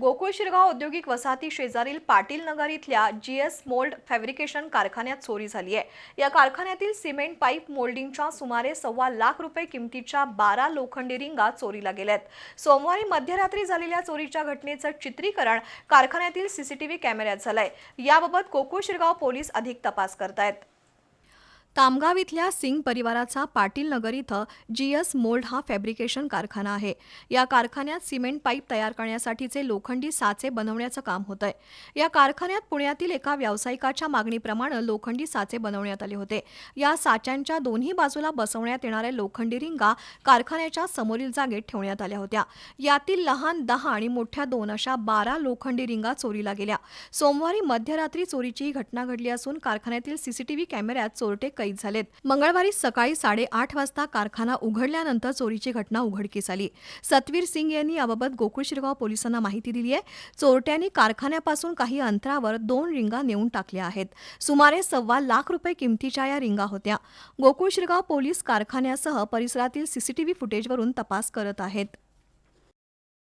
गोकुळ शिरगाव औद्योगिक वसाहती शेजारील पाटील नगर इथल्या जी एस मोल्ड फॅब्रिकेशन कारखान्यात चोरी झाली आहे. या कारखान्यातील सिमेंट पाईप मोल्डिंगच्या सुमारे सव्वा लाख रुपये किमतीच्या बारा लोखंडी रिंगा चोरीला गेल्यात. सोमवारी मध्यरात्री झालेल्या चोरीच्या घटनेचं चित्रीकरण कारखान्यातील सीसीटीव्ही कॅमेऱ्यात झालंय. याबाबत गोकुळ शिरगाव पोलीस अधिक तपास करतायत. तामगाव इथल्या सिंग परिवाराचा पाटील नगर इथं जीएस मोल्ड हा फॅब्रिकेशन कारखाना आहे. या कारखान्यात सिमेंट पाईप तयार करण्यासाठीचे लोखंडी साचे बनवण्याचं काम होतंय. या कारखान्यात पुण्यातील एका व्यावसायिकाच्या मागणीप्रमाणे लोखंडी साचे बनवण्यात आले होते. या साच्यांच्या दोन्ही बाजूला बसवण्यात येणाऱ्या लोखंडी रिंगा कारखान्याच्या समोरील जागेत ठेवण्यात आल्या होत्या. यातील लहान दहा आणि मोठ्या दोन अशा बारा लोखंडी रिंगा चोरीला गेल्या. सोमवारी मध्यरात्री चोरीची ही घटना घडली असून कारखान्यातील सीसीटीव्ही कॅमेऱ्यात चोरटे कैद झालेत. मंगळवारी सकाळी साडेआठ वाजता कारखाना उघडल्यानंतर चोरीची घटना उघडकीस आली. सतवीर सिंग यांनी याबाबत गोकुळ शिरगाव पोलिसांना माहिती दिली आहे. चोरट्यांनी कारखान्यापासून काही अंतरावर दोन रिंगा नेऊन टाकल्या आहेत. सुमारे सव्वा लाख रुपये किमतीच्या या रिंगा होत्या. गोकुळ शिरगाव पोलीस कारखान्यासह परिसरातील सीसीटीव्ही फुटेजवरून तपास करत आहेत.